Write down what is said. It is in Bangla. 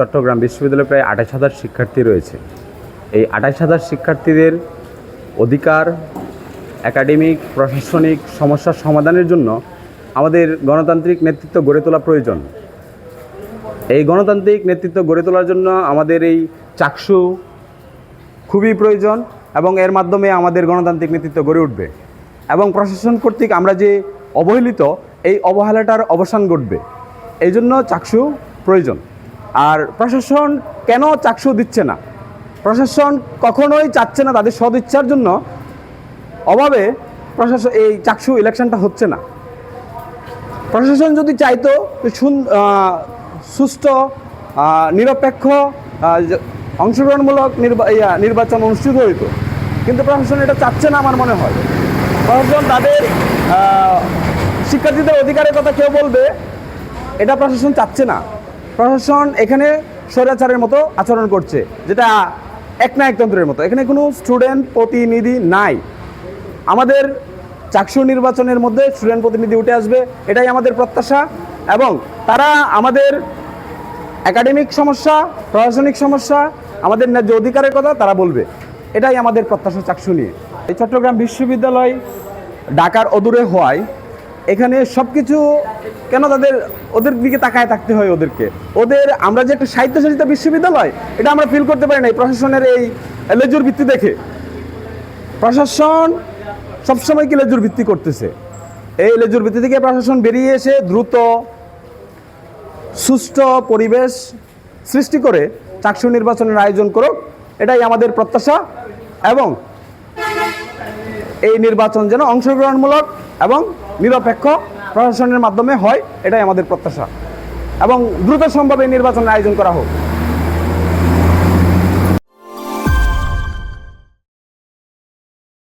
চট্টগ্রাম বিশ্ববিদ্যালয়ে প্রায় আঠাশ হাজার শিক্ষার্থী রয়েছে। এই আঠাশ হাজার শিক্ষার্থীদের অধিকার, একাডেমিক, প্রশাসনিক সমস্যার সমাধানের জন্য আমাদের গণতান্ত্রিক নেতৃত্ব গড়ে তোলা প্রয়োজন। এই গণতান্ত্রিক নেতৃত্ব গড়ে তোলার জন্য আমাদের এই চাকসু খুবই প্রয়োজন এবং এর মাধ্যমে আমাদের গণতান্ত্রিক নেতৃত্ব গড়ে উঠবে এবং প্রশাসন কর্তৃক আমরা যে অবহেলিত, এই অবহেলাটার অবসান ঘটবে। এই জন্য চাকসু প্রয়োজন। আর প্রশাসন কেন চাকসু দিচ্ছে না? প্রশাসন কখনোই চাচ্ছে না তাদের সদিচ্ছার জন্য। অভাবে প্রশাসন এই চাকসু ইলেকশনটা হচ্ছে না। প্রশাসন যদি চাইতো সুষ্ঠু নিরপেক্ষ অংশগ্রহণমূলক নির্বা- নির্বাচন অনুষ্ঠিত হইত কিন্তু প্রশাসন এটা চাচ্ছে না আমার মনে হয়। প্রশাসন তাদের শিক্ষার্থীদের অধিকারের কথা কেউ বলবে, এটা প্রশাসন চাচ্ছে না। প্রশাসন এখানে স্বৈরাচারের মতো আচরণ করছে, যেটা একনায়কতন্ত্রের মতো। এখানে কোনো স্টুডেন্ট প্রতিনিধি নাই। আমাদের চাকসু নির্বাচনের মধ্যে স্টুডেন্ট প্রতিনিধি উঠে আসবে, এটাই আমাদের প্রত্যাশা। এবং তারা আমাদের একাডেমিক সমস্যা, প্রশাসনিক সমস্যা, আমাদের ন্যায্য অধিকারের কথা তারা বলবে। এটাই আমাদের প্রত্যাশা চাকসু নিয়ে। এই চট্টগ্রাম বিশ্ববিদ্যালয় ঢাকার অদূরে হওয়ায় এখানে সব কিছু কেন তাদের, ওদের দিকে তাকায় থাকতে হয় ওদেরকে? ওদের, আমরা যে একটা সাহিত্যশাসিত বিশ্ববিদ্যালয়, এটা আমরা ফিল করতে পারি না এই প্রশাসনের এই লেজুর ভিত্তি দেখে। প্রশাসন সবসময় কি লেজুর ভিত্তি করতেছে? এই লেজুর ভিত্তি থেকে প্রশাসন বেরিয়ে এসে দ্রুত সুষ্ঠু পরিবেশ সৃষ্টি করে চাকসু নির্বাচনের আয়োজন করুক, এটাই আমাদের প্রত্যাশা এবং এই নির্বাচন যেন অংশগ্রহণমূলক এবং নিরপেক্ষ প্রশাসনের মাধ্যমে হয়, এটাই আমাদের প্রত্যাশা। এবং দ্রুত সম্ভব এই নির্বাচনের আয়োজন করা হোক।